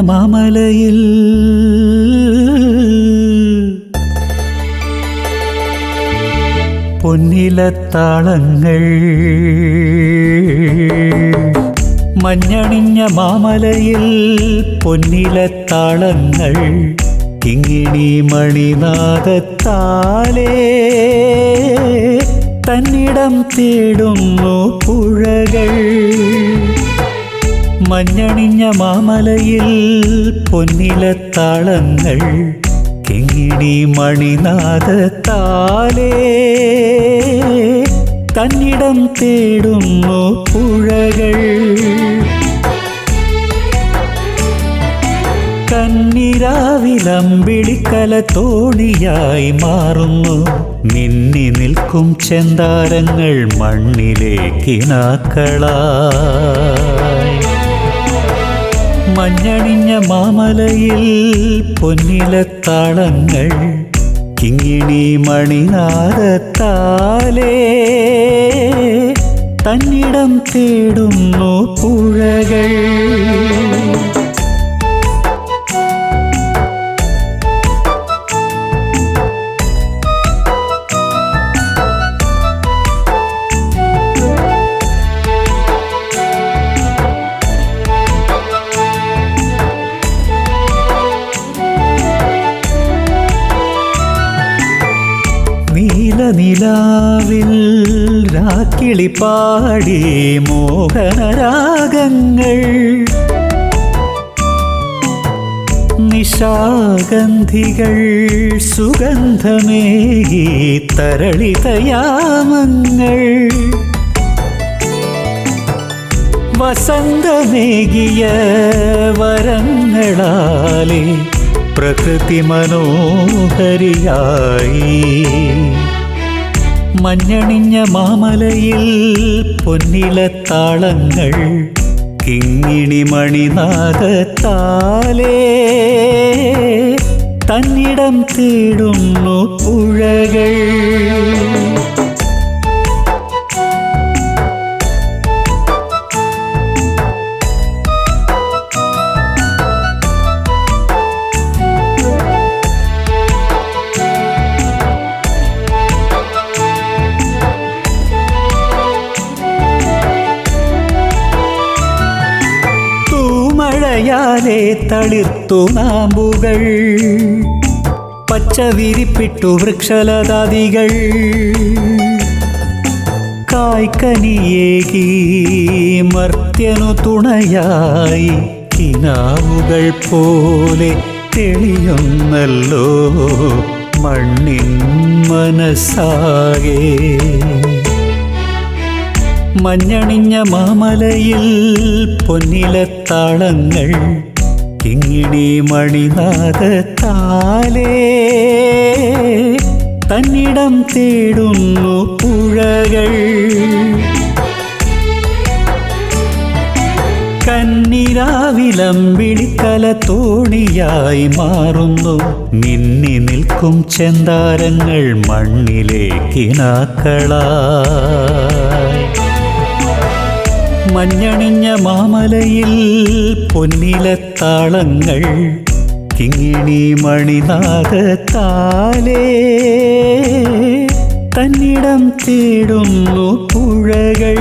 മാമലയിൽ. പൊന്നിലത്താളങ്ങൾ. മഞ്ഞണിഞ്ഞ മാമലയിൽ പൊന്നിലത്താളങ്ങൾ. കിങ്ങിണി മണിനാദത്താലേ തന്നിടം തേടുന്നു പുഴകൾ. മഞ്ഞണിഞ്ഞ മാമലയിൽ പൊന്നിലത്താളങ്ങൾ കിങ്ങിണി താലേ. തന്നിടം തേടുന്നു പുഴകൾ. കന്നിരാവിലമ്പിളിക്കല തോണിയായി മാറുന്നു. മിന്നി നിൽക്കും ചെന്താരങ്ങൾ മണ്ണിലേക്കിനാക്കളായി മഞ്ഞണിഞ്ഞ മാമലയിൽ പൊന്നിലത്താളങ്ങൾ കിങ്ങിണി മണിനാദത്താലേ തന്നിടം തേടുന്നു പുഴകൾ. നീലനിലാവിൽ രാക്കിളി പാടി മോഹനരാഗങ്ങൾ. നിശാഗന്ധികൾ സുഗന്ധമേകി തരളിതയാമങ്ങൾ. വസന്തമേകിയ വരങ്ങളാലേ പ്രകൃതി മനോഹരിയായി. മഞ്ഞണിഞ്ഞ മാമലയിൽ പൊന്നിലത്താളങ്ങൾ കിങ്ങിണി മണിനാദത്താലേ തന്നിടം തേടുന്നു പുഴകൾ. തൂമഴയാലെ തളിർത്തു നാമ്പുകൾ. പച്ച വിരിപ്പിട്ടു വൃക്ഷലതാദികൾ. കായ്ക്കനിയേകി മർത്യനു തുണയായി കിനാവുകൾ പോലെ തെളിയുന്നല്ലോ മണ്ണിൻ മനസ്സാകെ. മഞ്ഞണിഞ്ഞ മാമലയിൽ പൊന്നിലത്താളങ്ങൾ കിങ്ങിണി മണിനാഥ താലേ. തന്നിടം തേടുന്നു പുഴകൾ. കന്നിരാവിലമ്പിളിക്കല തോണിയായി മാറുന്നു. മിന്നി നിൽക്കും ചെന്താരങ്ങൾ മണ്ണിലേക്കിനാക്കളായി മഞ്ഞണിഞ്ഞ മാമലയിൽ പൊന്നിലത്താളങ്ങൾ കിങ്ങിണി മണിനാഥത്താലേ. തന്നിടം തേടുന്നു പുഴകൾ.